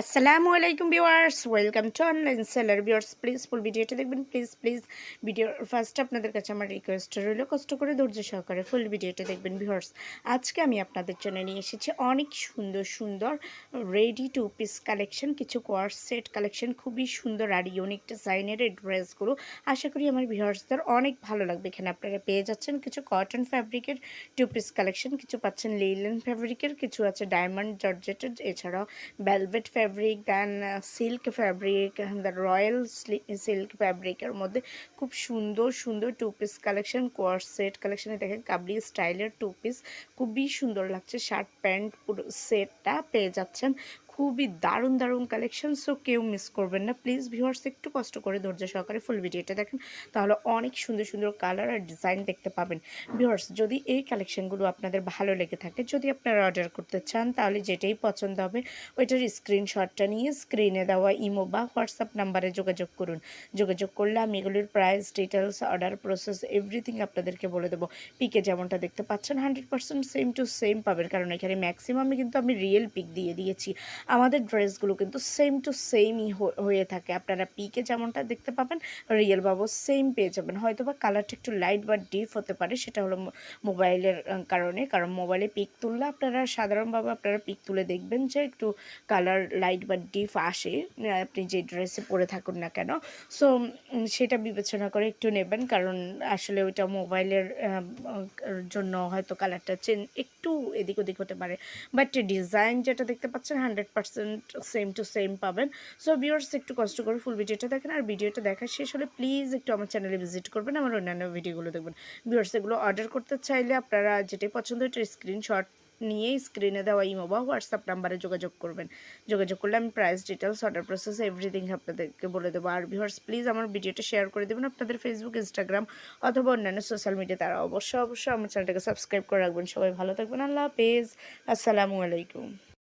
আসসালামু আলাইকুম viewers, welcome to online seller viewers. Please full ভিডিওটা দেখবেন, প্লিজ প্লিজ। ভিডিও ফার্স্ট আপনাদের কাছে আমার রিকোয়েস্ট রইল, কষ্ট করে ধৈর্য সহকারে ফুল ভিডিওটা দেখবেন ভিউয়ার্স। আজকে আমি আপনাদের জন্য নিয়ে এসেছি অনেক সুন্দর সুন্দর রেডি টু পিস কালেকশন কিছু কোয়ার্স সেট কালেকশন খুবই সুন্দর আর ইউনিক ডিজাইনের এই ড্রেসগুলো আশা করি আমার ভিউয়ার্সদের অনেক ভালো লাগবে। এখানে আপনারা পেয়ে যাচ্ছেন কিছু কটন ফ্যাব্রিকের টু পিস কালেকশন কিছু পাচ্ছেন লিলেন ফ্যাব্রিকের কিছু আছে ডায়মন্ড জর্জেটের এছাড়াও velvet fabric then silk fabric the royal silk ফ্যাব্রিকের মধ্যে খুব সুন্দর সুন্দর টু পিস কালেকশন কোয়ারসেট কালেকশনে দেখেন কাবলি স্টাইলের টু পিস খুবই সুন্দর লাগছে। শার্ট প্যান্ট পুরো সেটটা পেয়ে যাচ্ছেন। খুবই দারুণ দারুণ কালেকশন সো কেউ মিস করবেন না। প্লিজ ভিউয়ার্স একটু কষ্ট করে ধৈর্য সহকারে ফুল ভিডিওটা দেখেন, তাহলে অনেক সুন্দর সুন্দর কালার আর ডিজাইন দেখতে পাবেন। ভিউয়ার্স যদি এই কালেকশনগুলো আপনাদের ভালো লেগে থাকে, যদি আপনারা অর্ডার করতে চান, তাহলে যেটাই পছন্দ হবে, ওইটার স্ক্রিনশটটা নিয়ে স্ক্রিনে দেওয়া ইমো বা হোয়াটসঅ্যাপ নাম্বারে যোগাযোগ করুন। যোগাযোগ করলে আমি এগুলির price details order process everything আপনাদেরকে বলে দেবো। পিকে যেমনটা দেখতে পাচ্ছেন hundred percent same to same পাবেন, কারণ এখানে ম্যাক্সিমামে কিন্তু আমি রিয়েল পিক দিয়ে দিয়েছি। আমাদের ড্রেসগুলো কিন্তু সেম টু সেমই হয়ে থাকে। আপনারা পিকে যেমনটা দেখতে পাবেন, রিয়েল বাবু সেম পেয়ে যাবেন। হয়তো বা কালারটা একটু লাইট বা ডিপ হতে পারে, সেটা হলো মোবাইলের কারণে। কারণ মোবাইলে পিক তুললে আপনারা, সাধারণভাবে আপনারা পিক তুলে দেখবেন যে একটু কালার লাইট বা ডিপ আসে আপনি যে ড্রেসে পরে থাকুন না কেন। সো সেটা বিবেচনা করে একটু নেবেন। কারণ আসলে ওইটা মোবাইলের জন্য হয়তো কালারটা চেঞ্জ একটু এদিক ওদিক হতে পারে। বাট ডিজাইন যেটা দেখতে পাচ্ছেন hundred percent same to same পাবেন। সো ভিউয়ার্স একটু কষ্ট করে ফুল ভিডিওটা দেখেন। আর ভিডিওটা দেখা শেষ হলে প্লিজ একটু আমার চ্যানেলে ভিজিট করবেন। আমার অন্যান্য ভিডিওগুলো দেখবেন। ভিউয়ার্স এগুলো অর্ডার করতে চাইলে আপনারা যেটাই পছন্দ এটার স্ক্রিনশট নিয়ে স্ক্রিনে দেওয়া ইমো বা হোয়াটসঅ্যাপ নাম্বারে যোগাযোগ করবেন। যোগাযোগ করলে আমি price details order process everything আপনাদেরকে বলে দেবো। আর ভিউয়ার্স প্লিজ আমার ভিডিওটা শেয়ার করে দেবেন আপনাদের ফেসবুক ইনস্টাগ্রাম অথবা অন্যান্য সোশ্যাল মিডিয়া তারা অবশ্যই অবশ্যই আমার চ্যানেলটাকে সাবস্ক্রাইব করে রাখবেন। সবাই ভালো থাকবেন। আল্লাহ হাফেজ। আসসালামু আলাইকুম।